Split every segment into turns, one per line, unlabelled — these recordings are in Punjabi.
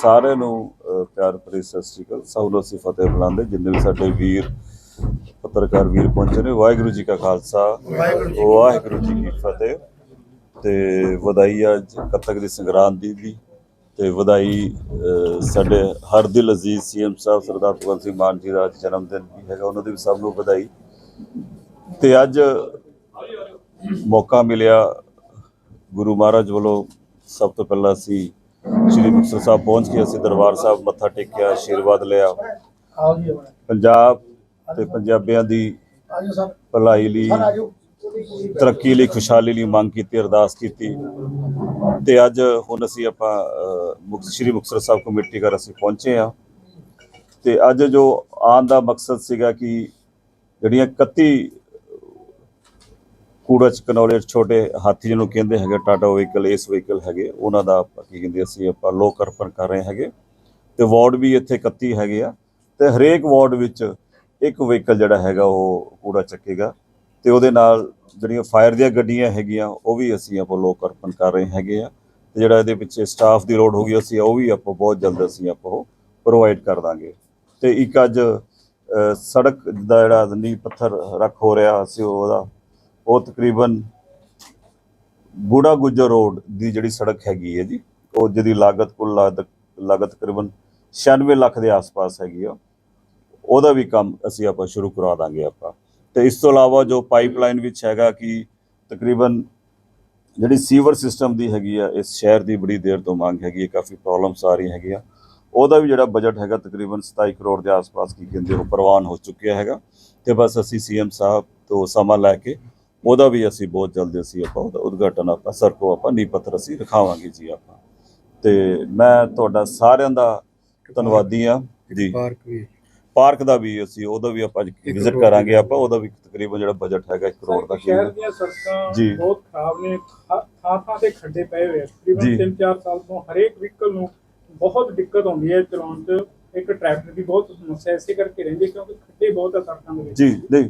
ਸਾਰਿਆਂ ਨੂੰ ਪਿਆਰ ਭਰੀ ਸਤਿ ਸ੍ਰੀ ਅਕਾਲ। ਸਭ ਨੂੰ ਅਸੀਂ ਫਤਿਹ ਬੁਲਾਉਂਦੇ। ਜਿੰਨੇ ਵੀ ਸਾਡੇ ਵੀਰ ਪੱਤਰਕਾਰ ਵੀਰ ਪਹੁੰਚੇ ਨੇ ਵਾਹਿਗੁਰੂ ਜੀ ਕਾ ਖਾਲਸਾ। ਵਾਹਿਗੁਰੂ ਜੀ ਕੀ ਫਤਿਹ। ਤੇ ਵਧਾਈ ਅੱਜ ਕੱਤਕ ਦੀ ਸੰਗਰਾਂਦ ਦੀ। ਵੀ ਤੇ ਵਧਾਈ ਸਾਡੇ ਹਰ ਦਿਲ ਅਜ਼ੀਜ਼ ਸੀਐਮ ਸਾਹਿਬ ਸਰਦਾਰ ਭਗਵੰਤ ਸਿੰਘ ਮਾਨ ਜੀ ਦਾ ਜਨਮ ਦਿਨ ਵੀ ਹੈਗਾ। ਉਹਨਾਂ ਦੀ ਵੀ ਸਭ ਨੂੰ ਵਧਾਈ। ਤੇ ਅੱਜ ਮੌਕਾ ਮਿਲਿਆ। ਗੁਰੂ ਮਹਾਰਾਜ ਵੱਲੋਂ ਸਭ ਤੋਂ ਪਹਿਲਾਂ ਅਸੀਂ ਸ੍ਰੀ ਮੁਕਤਸਰ ਸਾਹਿਬ ਪਹੁੰਚ ਕੇ ਅਸੀਂ ਦਰਬਾਰ ਸਾਹਿਬ ਮੱਥਾ ਟੇਕਿਆ ਆਸ਼ੀਰਵਾਦ ਲਿਆ। ਪੰਜਾਬ ਤੇ ਪੰਜਾਬੀਆਂ ਦੀ ਭਲਾਈ ਲਈ ਤਰੱਕੀ ਲਈ ਖੁਸ਼ਹਾਲੀ ਲਈ ਮੰਗ ਕੀਤੀ ਅਰਦਾਸ ਕੀਤੀ। ਤੇ ਅੱਜ ਹੁਣ ਅਸੀਂ ਆਪਾਂ ਸ੍ਰੀ ਮੁਕਤਸਰ ਸਾਹਿਬ ਕਮੇਟੀ ਘਰ ਅਸੀਂ ਪਹੁੰਚੇ ਆ ਤੇ ਅੱਜ ਜੋ ਆਉਣ ਦਾ ਮਕਸਦ ਸੀਗਾ ਕਿ ਜਿਹੜੀਆਂ 31 ਕੂੜਾ ਚੁੱਕਣ ਵਾਲੇ ਛੋਟੇ ਹਾਥੀ ਜਿਹਨੂੰ ਕਹਿੰਦੇ ਹੈਗੇ ਟਾਟਾ ਵਹੀਕਲ ਇਸ ਵਹੀਕਲ ਹੈਗੇ, ਉਹਨਾਂ ਦਾ ਆਪਾਂ ਕੀ ਕਹਿੰਦੇ ਅਸੀਂ ਆਪਾਂ ਲੋਕ ਅਰਪਣ ਕਰ ਰਹੇ ਹੈਗੇ। ਤੇ ਵਾਰਡ ਵੀ ਇੱਥੇ 31 ਹੈਗੇ ਆ ਤੇ ਹਰੇਕ ਵਾਰਡ ਵਿੱਚ ਇੱਕ ਵਹੀਕਲ ਜਿਹੜਾ ਹੈਗਾ ਉਹ ਕੂੜਾ ਚੱਕੇਗਾ ਤੇ ਉਹਦੇ ਨਾਲ ਜਿਹੜੀਆਂ ਫਾਇਰ ਦੀਆਂ ਗੱਡੀਆਂ ਹੈਗੀਆਂ, ਉਹ ਵੀ ਅਸੀਂ ਆਪਾਂ ਲੋਕ ਅਰਪਣ ਕਰ ਰਹੇ ਹੈਗੇ ਆ। ਤੇ ਜਿਹੜਾ ਇਹਦੇ ਪਿੱਛੇ ਸਟਾਫ ਦੀ ਲੋੜ ਹੋਗੀ ਅਸੀਂ, ਉਹ ਵੀ ਆਪਾਂ ਬਹੁਤ ਜਲਦ ਅਸੀਂ ਆਪਾਂ ਉਹ ਪ੍ਰੋਵਾਈਡ ਕਰ ਦਾਂਗੇ। ਤੇ ਇੱਕ ਅੱਜ ਸੜਕ ਦਾ ਜਿਹੜਾ ਨੀਂਹ ਪੱਥਰ ਰੱਖ ਹੋ ਰਿਹਾ, ਅਸੀਂ ਉਹਦਾ ਉਹ ਤਕਰੀਬਨ ਬੂੜਾ ਗੁੱਜਰ ਰੋਡ ਦੀ ਜਿਹੜੀ ਸੜਕ ਹੈਗੀ ਹੈ ਜੀ, ਉਹ ਜਿਹਦੀ ਲਾਗਤ ਕੁੱਲ ਲਾਗਤ ਲਾਗਤ ਤਕਰੀਬਨ 96 ਲੱਖ ਦੇ ਆਸ-ਪਾਸ ਹੈਗੀ ਆ। ਉਹਦਾ ਵੀ ਕੰਮ ਅਸੀਂ ਆਪਾਂ ਸ਼ੁਰੂ ਕਰਾ ਦਾਂਗੇ ਆਪਾਂ। ਤੇ ਇਸ ਤੋਂ ਇਲਾਵਾ ਜੋ ਪਾਈਪਲਾਈਨ ਵਿੱਚ ਹੈਗਾ ਕਿ ਤਕਰੀਬਨ ਜਿਹੜੀ ਸੀਵਰ ਸਿਸਟਮ ਦੀ ਹੈਗੀ ਆ, ਇਸ ਸ਼ਹਿਰ ਦੀ ਬੜੀ ਦੇਰ ਤੋਂ ਮੰਗ ਹੈਗੀ ਹੈ, ਕਾਫੀ ਪ੍ਰੋਬਲਮਸ ਆ ਰਹੀ ਹੈਗੀ ਆ ਉਹਦਾ ਵੀ ਜਿਹੜਾ ਬਜਟ ਹੈਗਾ ਤਕਰੀਬਨ 27 ਕਰੋੜ ਦੇ ਆਸ-ਪਾਸ ਕੀ ਕਹਿੰਦੇ ਉਹ ਪ੍ਰਵਾਨ ਹੋ ਚੁੱਕਿਆ ਹੈਗਾ। ਤੇ ਬਸ ਅਸੀਂ ਸੀਐਮ ਸਾਹਿਬ ਤੋਂ ਸਮਾਂ ਲੈ ਕੇ ਉਹਦਾ ਵੀ ਅਸੀਂ ਬਹੁਤ ਜਲਦੀ ਅਸੀਂ ਆਪਾਂ ਉਹਦਾ ਉਦਘਾਟਨ ਆਪਾਂ ਸਰ ਕੋ ਆਪਾਂ ਨੀਂਹ ਪੱਥਰ ਅਸੀਂ ਰਖਾਵਾਂਗੇ ਜੀ ਆਪਾਂ। ਤੇ ਮੈਂ ਤੁਹਾਡਾ ਸਾਰਿਆਂ ਦਾ ਧੰਨਵਾਦੀ ਆ ਜੀ।
ਪਾਰਕ ਵੀ।
ਪਾਰਕ ਦਾ ਵੀ ਅਸੀਂ ਉਹਦਾ ਵੀ ਆਪਾਂ ਵਿਜ਼ਿਟ ਕਰਾਂਗੇ ਆਪਾਂ ਉਹਦਾ ਵੀ ਤਕਰੀਬਨ ਜਿਹੜਾ ਬਜਟ ਹੈਗਾ 1 ਕਰੋੜ ਦਾ
ਸ਼ਹਿਰ ਦੀਆਂ ਸੜਕਾਂ
ਜੀ।
ਬਹੁਤ ਖਰਾਬ ਨੇ। ਥਾਂ ਥਾਂ ਤੇ ਖੱਡੇ ਪਏ ਹੋਏ ਆ। ਤਕਰੀਬਨ 3-4 ਸਾਲ ਤੋਂ ਹਰੇਕ ਵਹੀਕਲ ਨੂੰ ਬਹੁਤ ਦਿੱਕਤ ਆਉਂਦੀ ਹੈ ਚਲਾਉਣ 'ਚ। ਇੱਕ ਟ੍ਰੈਫਿਕ ਦੀ ਬਹੁਤ ਸਮੱਸਿਆ ਇਸੇ ਕਰਕੇ ਰਹਿੰਦੀ ਕਿਉਂਕਿ ਖੱਡੇ ਬਹੁਤ ਆ ਸੜਕਾਂ ਦੇ ਵਿੱਚ।
ਜੀ ਨਹੀਂ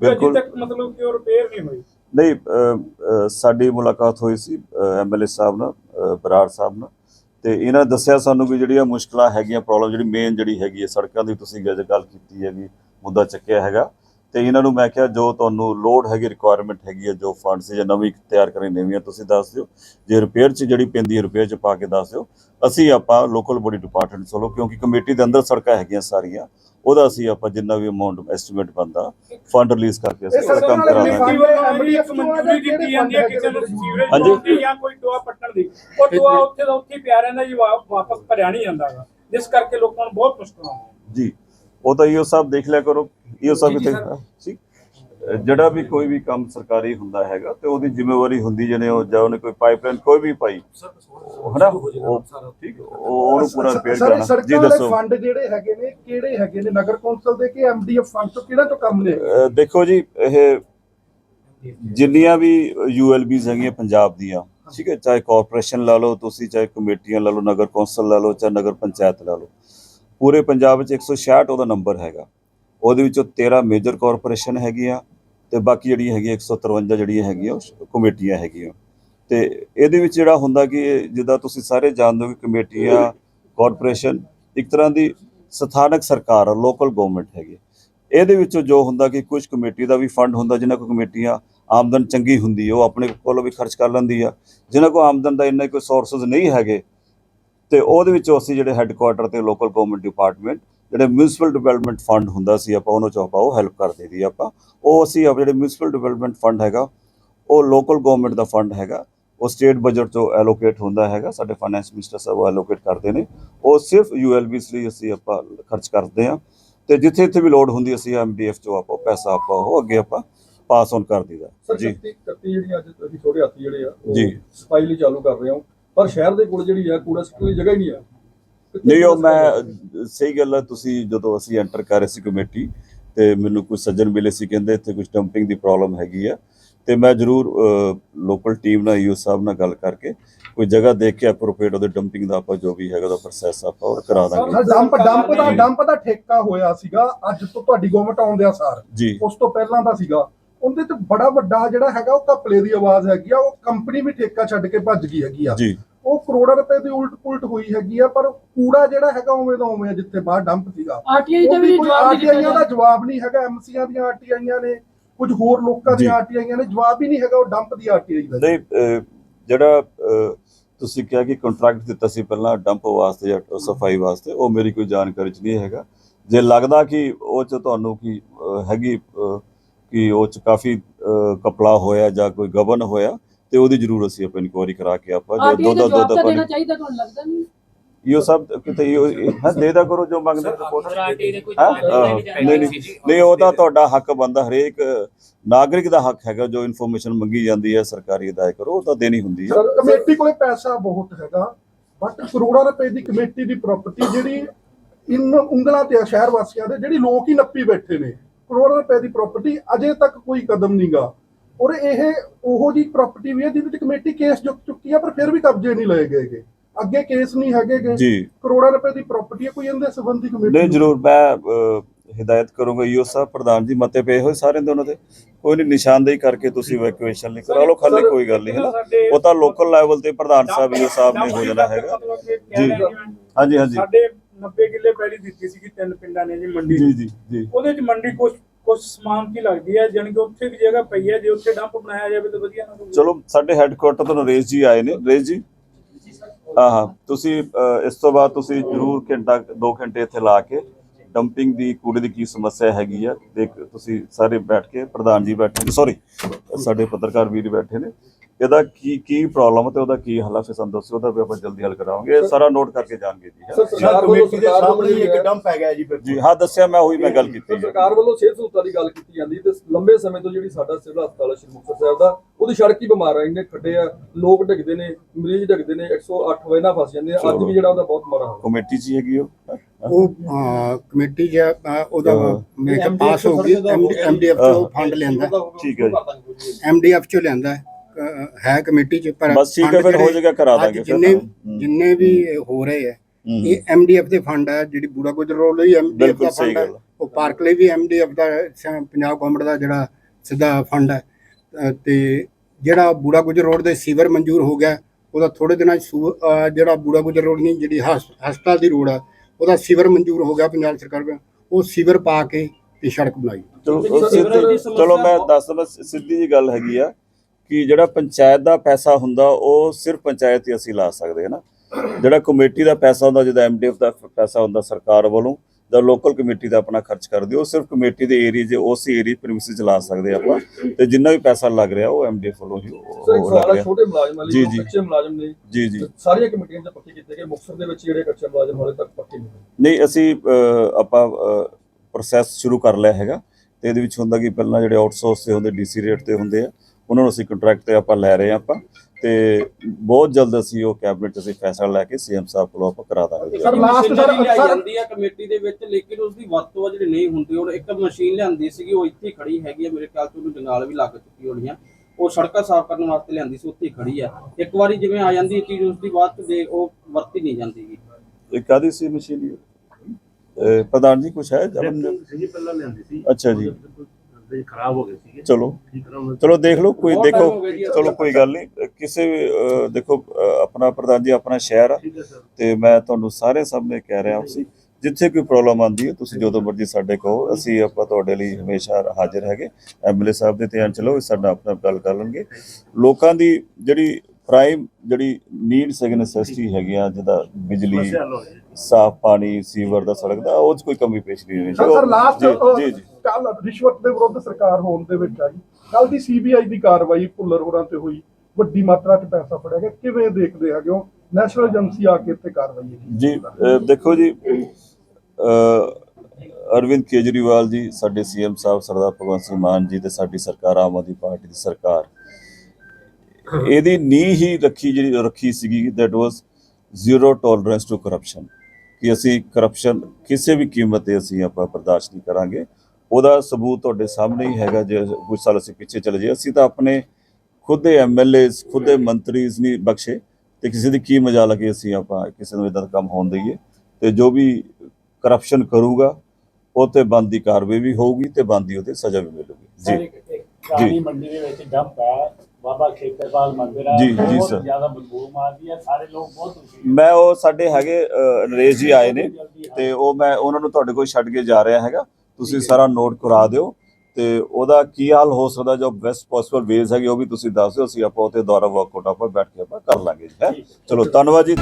ਬਿਲਕੁਲ।
ਤੱਕ ਮਤਲਬ ਕਿ ਉਹ ਰਿਪੇਅਰ ਨਹੀਂ ਹੋਈ।
ਨਹੀਂ ਸਾਡੀ ਮੁਲਾਕਾਤ ਹੋਈ ਸੀ ਐਮਐਲਏ ਸਾਹਿਬ ਨਾਲ ਬਰਾੜ ਸਾਹਿਬ ਨਾਲ। ਤੇ ਇਹਨਾਂ ਨੇ ਦੱਸਿਆ ਸਾਨੂੰ ਵੀ ਜਿਹੜੀਆਂ ਮੁਸ਼ਕਲਾਂ ਹੈਗੀਆਂ ਪ੍ਰੋਬਲਮ ਜਿਹੜੀ ਮੇਨ ਜਿਹੜੀ ਹੈਗੀ ਹੈ ਸੜਕਾਂ ਦੀ ਤੁਸੀਂ ਗੱਲ ਕੀਤੀ ਹੈਗੀ ਮੁੱਦਾ ਚੱਕਿਆ ਹੈਗਾ। ਤੇ ਇਹਨਾਂ ਨੂੰ ਮੈਂ ਕਿਹਾ ਜੋ ਤੁਹਾਨੂੰ ਲੋਡ ਹੈਗੀ ਰਿਕੁਆਇਰਮੈਂਟ ਹੈਗੀ ਹੈ ਜੋ ਫੰਡਸ ਜਾਂ ਨਵੀਂ ਤਿਆਰ ਕਰਨੀ ਨਵੀਆਂ ਤੁਸੀਂ ਦੱਸ ਦਿਓ। ਜੇ ਰਿਪੇਅਰ 'ਚ ਜਿਹੜੀ ਪੈਂਦੀ ਹੈ ਰਿਪੇਅਰ 'ਚ ਪਾ ਕੇ ਦੱਸ ਦਿਓ। ਅਸੀਂ ਆਪਾਂ ਲੋਕਲ ਬੋਡੀ ਡਿਪਾਰਟਮੈਂਟ ਚਲੋ ਕਿਉਂਕਿ ਕਮੇਟੀ ਦੇ ਅੰਦਰ ਸੜਕਾਂ ਹੈਗੀਆਂ ਸਾਰੀਆਂ ਉਹਦਾ ਅਸੀਂ ਆਪਾਂ ਜਿੰਨਾ ਵੀ ਅਮਾਉਂਟ ਐਸਟੀਮੇਟ ਬੰਦਾ ਫੰਡ ਰਿਲੀਜ਼ ਕਰਕੇ ਅਸੀਂ ਉਹਦਾ ਕੰਮ ਕਰਾ ਦਾਂਗੇ ਹਾਂਜੀ।
ਜਾਂ ਕੋਈ ਟੋਆ ਪੱਟਣ ਦੀ। ਉਹ ਟੋਆ ਉੱਥੇ ਦਾ ਉੱਥੇ ਪਿਆ ਰਹਿੰਦਾ ਜੀ ਵਾਪਸ ਭਰਿਆ ਨਹੀਂ ਜਾਂਦਾਗਾ। ਜਿਸ ਕਰਕੇ ਲੋਕਾਂ ਨੂੰ ਬਹੁਤ ਮੁਸ਼ਕਲ ਆਉਂਦੀ
ਜੀ। ਉਹ ਤਾਂ ਇਹੋ ਸਭ ਦੇਖ ਲਿਆ ਕਰੋ ਇਹੋ ਸਭ
ਜੀ
ਅਹ ਜਿਹੜਾ ਵੀ ਕੋਈ ਵੀ ਕੰਮ ਸਰਕਾਰੀ ਹੁੰਦਾ ਹੈਗਾ ਤੇ ਉਹਦੀ ਜ਼ਿੰਮੇਵਾਰੀ ਹੁੰਦੀ ਜਿਹਨੇ ਉਹ ਜਾਂ ਉਹਨੇ ਕੋਈ ਪਾਈਪਲਾਈਨ ਕੋਈ ਵੀ ਪਾਈ ਉਹ ਹਨਾ? ਉਹ ਠੀਕ ਉਹ ਉਹਨੂੰ ਪੂਰਾ ਰਿਪੇਅਰ ਕਰਾਣਾ ਜੀ ਦੱਸੋ।
ਫੰਡ ਜਿਹੜੇ ਹੈਗੇ ਨੇ ਕਿਹੜੇ ਹੈਗੇ ਨੇ? ਨਗਰ ਕੌਂਸਲ ਦੇ ਕਿ ਐਮਡੀਐਫ ਫੰਡ ਤੋਂ ਕਿਹੜਾ ਤੋਂ ਕੰਮ ਨੇ?
ਦੇਖੋ ਜੀ ਇਹ ਜਿੰਨੀਆਂ ਵੀ ਯੂਐਲਬੀਜ਼ ਹੈਗੀਆਂ ਪੰਜਾਬ ਦੀਆਂ ਠੀਕ ਹੈ ਚਾਹੇ ਕਾਰਪੋਰੇਸ਼ਨ ਲਾ ਲਓ ਤੁਸੀਂ ਚਾਹੇ ਕਮੇਟੀਆਂ ਲਾ ਲਓ ਨਗਰ ਕੌਂਸਲ ਲਾ ਲਓ ਚਾਹੇ ਨਗਰ ਪੰਚਾਇਤ ਲਾ ਲਓ ਪੂਰੇ ਪੰਜਾਬ ਵਿੱਚ 166 ਉਹਦਾ ਨੰਬਰ ਹੈਗਾ। ਉਹਦੇ ਵਿੱਚੋਂ 13 ਮੇਜਰ ਕਾਰਪੋਰੇਸ਼ਨ ਹੈਗੀਆਂ ਤੇ ਬਾਕੀ ਜਿਹੜੀ ਹੈਗੀ 153 ਜਿਹੜੀਆਂ ਹੈਗੀਆਂ ਕਮੇਟੀਆਂ ਹੈਗੀਆਂ। ਤੇ ਇਹਦੇ ਵਿੱਚ ਜਿਹੜਾ ਹੁੰਦਾ ਕਿ ਇਹ ਜਿੱਦਾਂ ਤੁਸੀਂ ਸਾਰੇ ਜਾਣਦੇ ਹੋ ਕਿ ਕਮੇਟੀਆਂ ਕਾਰਪੋਰੇਸ਼ਨ ਇੱਕ ਤਰ੍ਹਾਂ ਦੀ ਸਥਾਨਕ ਸਰਕਾਰ ਲੋਕਲ ਗਵਰਨਮੈਂਟ ਹੈਗੀ। ਇਹਦੇ ਵਿੱਚੋਂ ਜੋ ਹੁੰਦਾ ਕਿ ਕੁਝ ਕਮੇਟੀ ਦਾ ਵੀ ਫੰਡ ਹੁੰਦਾ, ਜਿਨ੍ਹਾਂ ਕੋ ਕਮੇਟੀਆਂ ਆਮਦਨ ਚੰਗੀ ਹੁੰਦੀ ਉਹ ਆਪਣੇ ਕੋਲੋਂ ਵੀ ਖਰਚ ਕਰ ਲੈਂਦੀ ਆ। ਜਿਨ੍ਹਾਂ ਕੋ ਆਮਦਨ ਦਾ ਇੰਨੇ ਕੋਈ ਸੋਰਸਸ ਨਹੀਂ ਹੈਗੇ, ਤੇ ਉਹਦੇ ਵਿੱਚੋਂ ਅਸੀਂ ਜਿਹੜੇ ਹੈੱਡਕੁਆਟਰ ਤੇ ਲੋਕਲ ਗਵਰਨਮੈਂਟ ਡਿਪਾਰਟਮੈਂਟ ਜਿਹੜੇ ਮਿਊਨਿਸਪਲ ਡਿਵੈਲਪਮੈਂਟ ਫੰਡ ਹੁੰਦਾ ਸੀ ਆਪਾਂ ਉਹਨੂੰ ਚੋਂ ਆਪਾਂ ਉਹ ਹੈਲਪ ਕਰ ਦੇਦੀ ਆਪਾਂ। ਉਹ ਅਸੀਂ ਆਪ ਜਿਹੜੇ ਮਿਊਨਿਸਪਲ ਡਿਵੈਲਪਮੈਂਟ ਫੰਡ ਹੈਗਾ ਉਹ ਲੋਕਲ ਗਵਰਨਮੈਂਟ ਦਾ ਫੰਡ ਹੈਗਾ। ਉਹ ਸਟੇਟ ਬਜਟ ਤੋਂ ਐਲੋਕੇਟ ਹੁੰਦਾ ਹੈਗਾ ਸਾਡੇ ਫਾਈਨੈਂਸ ਮਿਨਿਸਟਰ ਸਾਹਿਬ ਐਲੋਕੇਟ ਕਰਦੇ ਨੇ। ਉਹ ਸਿਰਫ ਯੂਐਲਬੀਸ ਲਈ ਅਸੀਂ ਆਪਾਂ ਖਰਚ ਕਰਦੇ ਹਾਂ। ਤੇ ਜਿੱਥੇ ਜਿੱਥੇ ਵੀ ਲੋਡ ਹੁੰਦੀ ਅਸੀਂ ਐਮਡੀਐਫ ਚੋਂ ਆਪਾਂ ਪੈਸਾ ਆਪਾਂ ਉਹ ਅੱਗੇ ਆਪਾਂ ਪਾਸ ਔਨ ਕਰ
ਸਰ
ਜੀ।
31 31 ਜਿਹੜੀ ਅੱਜ ਅਸੀਂ ਛੋਟੇ ਹਾਥੀ ਜਿਹੜੇ ਆ ਉਹ
ਜੀ।
ਸਫ਼ਾਈ ਲਈ ਚਾਲੂ ਕਰ ਰਹੇ ਹਾਂ। ਪਰ ਸ਼ਹਿਰ ਦੇ ਕੋਲ ਜਿਹੜੀ ਆ ਕੂੜਾ ਸੁੱਟਣ ਜਗ੍ਹਾ ਹੀ ਨਹੀਂ ਆ।
ਨਹੀਂ ਉਹ? ਮੈਂ ਸਹੀ ਗੱਲ ਹੈ ਤੁਸੀਂ ਜਦੋਂ ਅਸੀਂ ਐਂਟਰ ਕਰ ਰਹੇ ਸੀ ਕਮੇਟੀ ਤੇ ਮੈਨੂੰ ਕੁਝ ਸੱਜਣ ਮਿਲੇ ਸੀ ਕਹਿੰਦੇ ਇੱਥੇ ਕੁਝ ਡੰਪਿੰਗ ਦੀ ਪ੍ਰੋਬਲਮ ਹੈਗੀ ਆ। ਤੇ ਮੈਂ ਜ਼ਰੂਰ ਲੋਕਲ ਟੀਮ ਨਾਲ ਯੂ ਸਾਹਿਬ ਨਾਲ ਗੱਲ ਕਰਕੇ ਕੋਈ ਜਗ੍ਹਾ ਦੇਖ ਕੇ ਐਪਰੋਪਰੀਏਟ ਉਹਦੇ ਡੰਪਿੰਗ ਦਾ ਆਪਾਂ ਜੋ ਵੀ ਹੈਗਾ ਉਹਦਾ ਪ੍ਰੋਸੈਸ ਆਪਾਂ ਉਹ ਕਰਾ ਦਾਂਗੇ।
ਡੰਪ ਡੰਪ ਦਾ ਡੰਪ ਦਾ ਠੇਕਾ ਹੋਇਆ ਸੀਗਾ ਅੱਜ ਤੋਂ ਤੁਹਾਡੀ ਗਵਰਨਮੈਂਟ ਸਾਰ।
ਜੀ।
ਉਸ ਤੋਂ ਪਹਿਲਾਂ ਦਾ ਸੀਗਾ। ਉਹਦੇ ਤੇ ਬੜਾ ਵੱਡਾ ਜਿਹੜਾ ਹੈਗਾ ਉਹ ਘਪਲੇ ਦੀ ਆਵਾਜ਼ ਹੈਗੀ ਆ ਉਹ ਕੰਪਨੀ ਵੀ ਠੇਕਾ ਛੱਡ ਕੇ ਭੱਜ ਗਈ ਹੈਗੀ ਆ।
ਜੀ।
ਉਹ ਕਰੋੜਾਂ ਰੁਪਏ ਦੀ ਉਲਟ ਪੁਲਟ ਹੋਈ ਹੈਗੀ ਆ ਪਰ ਕੂੜਾ ਜਿਹੜਾ ਹੈਗਾ ਉਵੇਂ ਦਾ ਉਵੇਂ ਆ ਜਿੱਥੇ ਬਾਹਰ ਡੰਪ ਸੀਗਾ।
ਆਰਟੀਆਈ ਦਾ ਵੀ ਜਵਾਬ ਨਹੀਂ ਦਿੱਤਾ
ਆਰਟੀਆਈਆਂ ਦਾ
ਜਾ
ਜਵਾਬ ਨਹੀਂ ਹੈਗਾ ਐਮਸੀਆਂ ਦੀਆਂ ਆਰਟੀਆਈਆਂ ਨੇ ਕੁਝ ਹੋਰ ਲੋਕਾਂ ਦੀਆਂ। ਆਰਟੀਆਈਆਂ ਨੇ ਜਵਾਬ ਹੀ ਨਹੀਂ ਹੈਗਾ ਉਹ ਡੰਪ ਦੀ ਆਰਟੀਆਈ ਦਾ।
ਨਹੀਂ ਜਿਹੜਾ ਤੁਸੀਂ ਕਿਹਾ ਕਿ ਕੰਟਰੈਕਟ ਦਿੱਤਾ ਸੀ ਪਹਿਲਾਂ ਡੰਪ ਵਾਸਤੇ ਜਾਂ ਸਫ਼ਾਈ ਵਾਸਤੇ ਉਹ ਮੇਰੀ ਕੋਈ ਜਾਣਕਾਰੀ ਚ ਨਹੀਂ ਹੈਗਾ। ਜੇ ਲੱਗਦਾ ਕਿ ਉਹ ਚ ਤੁਹਾਨੂੰ ਕੀ ਹੈਗੀ ਕਿ ਉਹ ਚ ਕਾਫੀ ਕਪੜਾ ਹੋਇਆ ਜਾਂ ਕੋਈ ਗਬਨ ਹੋਇਆ ਤੇ ਉਹਦੀ ਜ਼ਰੂਰ ਅਸੀਂ ਆਪਾਂ ਇਨਕੁਆਇਰੀ ਕਰਾ ਕੇ ਆਪਾਂ
ਆਰਟੀਆਈ
ਦੋ
ਦਾ
ਦੋ
ਜਵਾਬ
ਦੋ
ਤਾਂ ਦੇਣਾ ਚਾਹੀਦਾ ਤੁਹਾਨੂੰ ਲੱਗਦਾ ਨਹੀਂ
ਇਹੋ ਸਭ ਕਿਤੇ ਇਹੋ ਹਾਂ ਦੇ ਦਾ ਕਰੋ ਜੋ ਮੰਗਦੇ।
ਨਹੀਂ
ਨਹੀਂ,
ਜੀ।
ਉਹ ਤਾਂ ਤੁਹਾਡਾ ਹੱਕ ਬੰਦਾ ਹਰੇਕ ਨਾਗਰਿਕ ਦਾ ਹੱਕ ਹੈਗਾ ਜੋ ਇਨਫੋਰਮੇਸ਼ਨ ਮੰਗੀ ਜਾਂਦੀ ਹੈ ਸਰਕਾਰੀ ਅਦਾਇ ਕਰੋ ਉਹ ਤਾਂ ਦੇਣੀ ਹੁੰਦੀ ਹੈ
ਸਰ
ਕਮੇਟੀ ਕੋਲੇ ਪੈਸਾ ਬਹੁਤ ਹੈਗਾ ਬਟ ਕਰੋੜਾਂ ਰੁਪਏ ਦੀ ਕਮੇਟੀ ਦੀ ਪ੍ਰਾਪਰਟੀ ਜਿਹੜੀ ਇਨ ਉਂਗਲਾਂ ਤੇ ਸ਼ਹਿਰ ਵਾਸੀਆਂ ਦੇ ਜਿਹੜੀ ਲੋਕ ਹੀ ਨੱਪੀ ਬੈਠੇ ਨੇ ਕਰੋੜਾਂ ਰੁਪਏ ਦੀ ਪ੍ਰਾਪਰਟੀ ਅਜੇ ਤੱਕ ਕੋਈ ਕਦਮ ਨਹੀਂਗਾ ਔਰ ਇਹ ਉਹੋ ਜੀ ਪ੍ਰਾਪਰਟੀ ਵੀ ਹੈ ਜਿਹਦੇ ਤੇ ਕਮੇਟੀ ਕੇਸ ਚੁੱਕ ਚੁੱਕੀ ਆ ਪਰ ਫਿਰ ਵੀ ਕਬਜ਼ੇ ਨਹੀਂ ਲਏ ਗਏਗੇ ਅੱਗੇ ਕੇਸ ਨਹੀਂ ਹੈਗੇਗੇ
ਜੀ।
ਕਰੋੜਾਂ ਰੁਪਏ ਦੀ ਪ੍ਰਾਪਰਟੀ ਹੈ ਕੋਈ ਇਹਦੇ ਸੰਬੰਧੀ ਕਮੇਟੀ
ਨਹੀਂ
ਨੂੰ-
ਜਰੂਰ ਮੈਂ ਹਿਦਾਇਤ ਕਰੂੰਗਾ ਈਓ ਸਾਹਿਬ ਪ੍ਰਧਾਨ ਜੀ ਮਤੇ ਪਏ ਹੋਏ ਸਾਰੇ ਦੇ ਉਹਨਾਂ ਦੇ। ਕੋਈ ਨਹੀਂ ਨਿਸ਼ਾਨਦੇਹੀ ਕਰਕੇ ਤੁਸੀਂ ਇਵੈਕੂਏਸ਼ਨ ਲਈ ਕਰਾ ਲਓ ਖਾਲੀ ਕੋਈ ਗੱਲ ਨਹੀਂ ਹੈ ਨਾ? ਉਹ ਤਾਂ ਲੋਕਲ ਲੈਵਲ ਤੇ ਪ੍ਰਧਾਨ ਸਾਹਿਬ ਈਓ ਸਾਹਿਬ ਨੇ ਹੋ ਜਾਣਾ ਹੈਗਾ। ਜੀ।
ਹਾਂ
ਹਾਂਜੀ ਹਾਂਜੀ।
ਸਾਡੇ 90 ਕਿੱਲੇ ਪਹਿਲੀ ਦਿੱਤੀ ਸੀ ਤਿੰਨ ਪਿੰਡਾਂ ਨੇ ਜੀ ਮੰਡੀ
ਜੀ
ਦੀ।
ਜੀ ਜੀ।
ਉਹਦੇ ਚ ਮੰਡੀ ਕੁਛ ਕੁਛ ਸਮਾਨ ਕੀ ਲੱਗਦੀ ਹੈ ਜਾਣੀ ਕਿ ਉੱਥੇ ਵੀ ਜਗ੍ਹਾ ਪਈ ਹੈ ਜੇ ਉੱਥੇ ਡੰਪ ਬਣਾਇਆ ਜਾਵੇ ਤਾਂ ਵਧੀਆ ਨਾ ਹੋਊਗਾ।
ਚਲੋ ਸਾਡੇ ਹੈੱਡਕੁਆਟਰ ਤੋਂ ਨਰੇਸ਼ ਜੀ ਆਏ ਨੇ। ਨਰੇਸ਼ ਜੀ? ਹਾਂ ਤੁਸੀਂ ਅਹ, ਇਸ ਤੋਂ ਬਾਅਦ ਤੁਸੀਂ ਜਰੂਰ ਘੰਟਾ 2 ਘੰਟੇ ਇੱਥੇ ਲਾ ਕੇ ਡੰਪਿੰਗ ਦੀ ਕੂੜੇ ਦੀ ਕੀ ਸਮੱਸਿਆ ਹੈਗੀ ਆ ਦੇਖ ਤੁਸੀਂ ਸਾਰੇ ਬੈਠ ਕੇ ਪ੍ਰਧਾਨ ਜੀ ਬੈਠੇ ਸੌਰੀ ਸਾਡੇ ਪੱਤਰਕਾਰ ਵੀਰ ਬੈਠੇ ਨੇ। ਇਹਦਾ ਕੀ ਕੀ ਪ੍ਰੋਬਲਮ ਤੇ ਉਹਦਾ ਕੀ ਹੱਲ ਆ? ਫਿਰ ਸਾਨੂੰ ਦੱਸੋ ਉਹਦਾ ਵੀ ਆਪਾਂ ਜਲਦੀ ਹੱਲ ਕਰਾਵਾਂਗੇ। ਇਹ ਸਾਰਾ ਨੋਟ ਕਰਕੇ ਜਾਣਗੇ ਜੀ
ਸਰ
ਹੈਂ।
ਸਰਕਾਰ ਵੱਲੋਂ ਸਰਕਾਰ ਸਾਹਮਣੇ ਇੱਕ
ਡੰਪ ਹੈਗਾ ਜੀ ਫਿਰ।
ਜੀ ਹਾਂ ਦੱਸਿਆ ਮੈਂ ਉਹੀ ਮੈਂ ਗੱਲ ਕੀਤੀ
ਸਰ
ਹੈ।
ਸਰਕਾਰ ਵੱਲੋਂ ਸਿਹਤ ਸਹੂਲਤਾਂ ਦੀ ਗੱਲ ਕੀਤੀ ਜਾਂਦੀ ਤੇ ਲੰਬੇ ਸਮੇਂ ਤੋਂ ਜਿਹੜੀ ਸਾਡਾ ਸਿਵਲ ਹਸਪਤਾਲ ਹੈ ਸ਼੍ਰੀ ਮੁਕਤਸਰ ਸਾਹਿਬ ਦਾ ਉਹਦੀ ਸੜਕ ਹੀ ਬਿਮਾਰ ਆ ਇੰਨੇ ਖੱਡੇ ਆ ਲੋਕ ਡਿੱਗਦੇ ਨੇ ਮਰੀਜ਼ ਡਿੱਗਦੇ ਨੇ 108 ਵਜੇ ਨਾਲ ਫਸ ਜਾਂਦੇ ਆ ਅੱਜ ਵੀ ਜਿਹੜਾ ਉਹਦਾ ਬਹੁਤ ਮਾੜਾ ਹਾਲ ਹੈ।
ਕਮੇਟੀ ਚ ਹੀ ਹੈਗੀ ਉਹ? ਹੈਂ?
ਉਹ ਕਮੇਟੀ ਜ ਉਹਦਾ
ਹਾਂ।
ਮੈਂ ਕਿਹਾ ਪਾਸ ਹੋ ਗਈ ਐਮਡੀਐਫ ਚੋਂ ਫੰਡ ਲੈਂਦਾ
ਠੀਕ ਹੈ ਜੀ।
ਐਮਡੀਐਫ ਚੋਂ ਲੈਂਦਾ ਹੈ, ਕਮੇਟੀ ਚ ਪਰ
ਬਸ ਠੀਕ ਹੈ ਫਿਰ ਹੋ ਜਾਏਗਾ ਕਰਾ ਦਾਂਗੇ ਫਿਰ
ਜਿੰਨੇ ਜਿੰਨੇ ਵੀ ਹੋ ਰਹੇ ਹੈ
ਹੂੰ,
ਇਹ ਐਮਡੀਐਫ ਦੇ ਫੰਡ ਹੈ ਜਿਹੜੀ ਬੂੜਾ ਗੁਜਰ ਰੋਡ ਲਈ ਐਮਡੀਐਫ
ਬਿਲਕੁਲ
ਦਾ
ਸਹੀ
ਫੰਡ ਹੈ ਉਹ ਪਾਰਕ ਲਈ ਵੀ ਐਮਡੀਐਫ ਦਾ ਪੰਜਾਬ ਗਵਰਨਮੈਂਟ ਦਾ ਜਿਹੜਾ ਸਿੱਧਾ ਫੰਡ ਹੈ ਤੇ ਜਿਹੜਾ ਬੂੜਾ ਗੁਜਰ ਰੋਡ ਦੇ ਸੀਵਰ ਮਨਜ਼ੂਰ ਹੋ ਗਿਆ ਉਹਦਾ ਥੋੜੇ ਦਿਨਾਂ ਜਿਹੜਾ ਬੂੜਾ ਗੁਜਰ ਰੋਡ ਨਹੀਂ ਜਿਹੜੀ ਹਸ- ਹਸਪਤਾਲ ਦੀ ਰੋਡ ਆ ਉਹਦਾ ਸੀਵਰ ਮਨਜ਼ੂਰ ਹੋ ਗਿਆ ਪੰਜਾਬ ਸਰਕਾਰ ਵੱਲੋਂ ਉਹ ਸੀਵਰ ਪਾ ਕੇ ਤੇ ਸੜਕ ਬਣਾਈ।
ਚਲੋ
ਦੀ
ਮੈਂ ਦੱਸਦਾ ਮੈਂ ਸਿ- ਸਿੱਧੀ ਜੀ ਗੱਲ ਹੈਗੀ ਆ। ਕਿ ਜਿਹੜਾ ਪੰਚਾਇਤ ਦਾ ਪੈਸਾ ਹੁੰਦਾ ਉਹ ਸਿਰਫ ਪੰਚਾਇਤ ਹੀ ਅਸੀਂ ਲਾ ਸਕਦੇ ਹਾਂ ਨਾ? ਜਿਹੜਾ ਕਮੇਟੀ ਦਾ ਪੈਸਾ ਹੁੰਦਾ ਜਿਹਦਾ ਐਮਡੀਐਫ ਦਾ ਪੈਸਾ ਹੁੰਦਾ ਸਰਕਾਰ ਵੱਲੋਂ ਜਾਂ ਲੋਕਲ ਕਮੇਟੀ ਦਾ ਆਪਣਾ ਖਰਚ ਕਰਦੇ ਉਹ ਸਿਰਫ ਕਮੇਟੀ ਦੇ ਏਰੀਆ 'ਚ ਉਸ ਏਰੀਆ ਪ੍ਰੈਮਿਸਿਸ ਚ ਲਾ ਸਕਦੇ ਆਪਾਂ। ਤੇ ਜਿੰਨਾ ਵੀ ਪੈਸਾ ਲੱਗ ਰਿਹਾ ਉਹ ਐਮਡੀਐਫ ਵੱਲੋਂ ਹੀ ਉਹ- ਲੱਗ
ਹੈ
ਰਿਹਾ।
ਛੋਟੇ ਮੁਲਾਜ਼ਮਾਂ
ਜੀ,
ਜੋ
ਜੀ।
ਕੱਚੇ ਮੁਲਾਜ਼ਮ ਨੇ
ਜੀ ਜੀ।
ਸਾਰੀਆਂ ਕਮੇਟੀਆਂ 'ਚ ਪੱਕੇ ਕੀਤੇ ਗਏ ਮੁਕਤਸਰ ਦੇ ਵਿੱਚ ਜਿਹੜੇ ਕੱਚੇ ਮੁਲਾਜ਼ਮ ਹਾਲੇ ਤੱਕ ਪੱਕੇ ਨਹੀਂ
ਨਹੀਂ ਅਸੀਂ ਆਪਾਂ ਪ੍ਰੋਸੈਸ ਸ਼ੁਰੂ ਕਰ ਲਿਆ ਹੈਗਾ। ਤੇ ਇਹਦੇ ਵਿੱਚ ਹੁੰਦਾ ਕਿ ਪਹਿਲਾਂ ਜਿਹੜੇ ਆਊਟਸੋਰਸ ਤੇ ਹੁੰਦੇ ਡੀਸੀ ਰੇਟ ਤੇ ਹੁੰਦੇ ਆ ਉਹਨਾਂ ਨੂੰ ਅਸੀਂ ਕੰਟਰੈਕਟ ਤੇ ਆਪਾਂ ਲੈ ਰਹੇ ਆ ਆਪਾਂ ਤੇ ਬਹੁਤ ਜਲਦ ਅਸੀਂ ਉਹ ਕੈਬਨਿਟ ਅਸੀਂ ਫੈਸਲਾ ਲੈ ਕੇ ਸੀਐਮ ਸਾਹਿਬ ਕੋਲੋਂ ਆਪਾਂ ਕਰਾ ਦਾਂਗੇ।
ਸਰ, last ਸਰ,
ਜਾਂਦੀ ਹੈ ਕਮੇਟੀ ਦੇ ਵਿੱਚ ਲੇਕਿਨ ਉਸ ਦੀ ਵਰਤੋਂ ਆ ਜਿਹੜੀ ਨਹੀਂ ਹੁੰਦੀ ਹੁਣ ਇੱਕ ਮਸ਼ੀਨ ਲਿਆਂਦੀ ਸੀਗੀ ਉਹ ਇੱਥੇ ਹੀ ਖੜੀ ਹੈਗੀ ਹੈ ਮੇਰੇ ਖਿਆਲ ਚ ਉਹਨੂੰ ਜੰਗਾਲ ਵੀ ਲੱਗ ਚੁੱਕੀ ਹੋਣੀ ਆ। ਉਹ ਸੜਕਾਂ ਸਾਫ਼ ਕਰਨ ਵਾਸਤੇ ਲਿਆਂਦੀ ਸੀ ਉੱਥੇ ਹੀ ਖੜੀ ਆ। ਇੱਕ ਵਾਰੀ ਜਿਵੇਂ ਆ ਜਾਂਦੀ ਹੈ ਚੀਜ਼ ਉਸ ਦੀ ਬਾਅਦ ਦੇ ਉਹ ਵਰਤੀ ਨਹੀਂ ਜਾਂਦੀਗੀ
ਇਹ ਕਾਦੀ ਸੀ ਮਸ਼ੀਨ ਇਹ ਪ੍ਰਧਾਨ ਜੀ ਕੁਛ ਹੈ? ਜਮਨ
ਸੀ ਪਹਿਲਾਂ ਲਿਆਂਦੀ ਸੀ।
ਅੱਛਾ ਜੀ।
ਦੇ ਖਰਾਬ ਹੋ ਗਏ ਸੀਗੇ।
ਚਲੋ।
ਠੀਕ ਕਰਾਉਣ
ਚਲੋ ਦੇਖ ਲਓ ਕੋਈ ਦੇਖੋ ਚਲੋ ਕੋਈ ਗੱਲ ਨਹੀਂ। ਕਿਸੇ ਵੀ, ਅਹ, ਦੇਖੋ ਅਹ, ਆਪਣਾ ਪ੍ਰਧਾਨ ਜੀ ਆਪਣਾ ਸ਼ਹਿਰ ਆ।
ਠੀਕ ਹੈ ਸਰ।
ਤੇ ਮੈਂ ਤੁਹਾਨੂੰ ਸਾਰੇ ਸਾਹਮਣੇ ਕਹਿ ਰਿਹਾ ਸੀ ਜਿੱਥੇ ਕੋਈ ਪ੍ਰੋਬਲਮ ਆਉਂਦੀ ਹੈ ਤੁਸੀਂ ਜਦੋਂ ਮਰਜ਼ੀ ਸਾਡੇ ਕਹੋ ਅਸੀਂ ਆਪਾਂ ਤੁਹਾਡੇ ਲਈ ਹਮੇਸ਼ਾ ਹਾਜ਼ਰ ਹੈਗੇ। ਐਮਐਲਏ ਸਾਹਿਬ ਦੇ ਧਿਆਨ ਚਲੋ ਇਹ ਸਾਡਾ ਆਪਣਾ ਗੱਲ ਕਰ ਲੈਣਗੇ। ਲੋਕਾਂ ਦੀ ਜਿਹੜੀ ਪ੍ਰਾਈਮ ਜਿਹੜੀ ਨੀਡਸ ਹੈਗੇ ਨੈਸੈਸਿਟੀ ਹੈਗੀਆਂ ਜਿਹਦਾ ਬਿਜਲੀ
ਸਮੱਸਿਆ ਹੱਲ ਹੋ ਜਾਏ
ਸਾਫ਼ ਪਾਣੀ ਸੀਵਰ ਦਾ ਸੜਕ ਦਾ ਉਹ 'ਚ ਕੋਈ ਕਮੀ ਪੇਸ਼ ਨਹੀਂ ਹੋਣੀ
ਸਰ ਸਰ
ਜੀ ਜੀ।
ਕੱਲ ਰਿਸ਼ਵਤ ਦੇ ਵਿਰੁੱਧ ਸਰਕਾਰ ਹੋਣ ਦੇ ਵਿੱਚ ਆਈ। ਕੱਲ ਦੀ ਸੀਬੀਆਈ ਦੀ ਕਾਰਵਾਈ ਭੁੱਲਰ ਹੋਰਾਂ ਤੇ ਹੋਈ। ਵੱਡੀ ਮਾਤਰਾ 'ਚ ਪੈਸਾ ਫੜਿਆ ਗਿਆ। ਕਿਵੇਂ ਦੇਖਦੇ ਹੈਗੇ ਹੋ? ਨੈਸ਼ਨਲ ਏਜੰਸੀ ਆ ਕੇ ਇੱਥੇ ਕਾਰਵਾਈ
ਜੀ ਦੇਖੋ ਜੀ ਅਰਵਿੰਦ ਕੇਜਰੀਵਾਲ ਜੀ, ਸਾਡੇ ਸੀਐਮ ਸਾਹਿਬ ਸਰਦਾਰ ਭਗਵੰਤ ਸਿੰਘ ਮਾਨ ਜੀ ਤੇ ਸਾਡੀ ਸਰਕਾਰ, ਆਮ ਆਦਮੀ ਪਾਰਟੀ ਦੀ ਸਰਕਾਰ, ਇਹਦੀ ਨੀਂਹ ਹੀ ਰੱਖੀ ਜਿਹੜੀ, ਰੱਖੀ ਸੀਗੀ that was zero tolerance to corruption ਕਿ ਅਸੀਂ ਕਰਪਸ਼ਨ ਕਿਸੇ ਵੀ ਕੀਮਤ ਤੇ ਅਸੀਂ ਆਪਾਂ ਬਰਦਾਸ਼ਤ ਨਹੀਂ ਕਰਾਂਗੇ। ਉਹਦਾ ਸਬੂਤ ਤੁਹਾਡੇ ਸਾਹਮਣੇ ਹੀ ਹੈਗਾ ਜੇ ਕੁਝ ਸਾਲ ਅਸੀਂ ਪਿੱਛੇ ਚਲੇ ਜਾਈਏ। ਅਸੀਂ ਤਾਂ ਆਪਣੇ ਖੁਦ ਦੇ ਐਮਐਲਏਸ ਖੁਦ ਦੇ ਮੰਤਰੀਸ ਨਹੀਂ ਬਖਸ਼ੇ ਤੇ ਕਿਸੇ ਦੀ ਕੀ ਮਜਾਲ ਕਿ ਅਸੀਂ ਆਪਾਂ ਕਿਸੇ ਨੂੰ ਇਦਾਂ ਦਾ ਕੰਮ ਹੋਣ ਦਈਏ ਤੇ ਜੋ ਵੀ ਕਰਪਸ਼ਨ ਕਰੂਗਾ ਉਹ ਤੇ ਬੰਦੀ ਕਾਰਵਾਈ ਵੀ ਹੋਊਗੀ ਤੇ ਬੰਦੀ ਉਹਤੇ ਸਜ਼ਾ ਵੀ ਮਿਲੂਗੀ। ਜੀ।
ਇੱਕ ਇੱਕ ਪੁਰਾਣੀ ਮੰਡੀ ਦੇ ਵਿੱਚ ਡੰਪ ਹੈ ਬਾਬਾ ਖੇਤਰਪਾਲ ਮੰਦਿਰ ਆ
ਜੀ, ਜੀ
ਬਹੁਤ
ਸਰ।
ਜ਼ਿਆਦਾ ਬਦਬੂ ਮਾਰਦੀ ਹੈ ਸਾਰੇ ਲੋਕ ਬਹੁਤ ਖੁਸ਼ੀ
ਮੈਂ ਉਹ ਸਾਡੇ ਹੈਗੇ ਨਰੇਸ਼ ਜੀ ਆਏ ਨੇ ਤੇ ਉਹ ਮੈਂ ਉਹਨਾਂ ਨੂੰ ਤੁਹਾਡੇ ਕੋਲ ਛੱਡ ਕੇ ਜਾ ਰਿਹਾ ਹੈਗਾ। ਤੁਸੀਂ ਸਾਰਾ ਨੋਟ ਕਰਾ ਦਿਓ ਤੇ ਉਹਦਾ ਕੀ ਹਾਲ ਹੋ ਸਕਦਾ ਜੋ ਬੈਸਟ ਪੋਸੀਬਲ ਵੇਜ਼ ਹੈਗੇ ਉਹ ਵੀ ਤੁਸੀਂ ਦੱਸ ਦਿਓ ਅਸੀਂ ਆਪਾਂ ਉਹਤੇ ਦੁਆਰਾ ਵਰਕਆਊਟ ਆਪਾਂ ਬੈਠ ਕੇ ਆਪਾਂ ਕਰ ਲਾਂਗੇ ਜੀ ਹੈਂ। ਚਲੋ ਧੰਨਵਾਦ ਜੀ।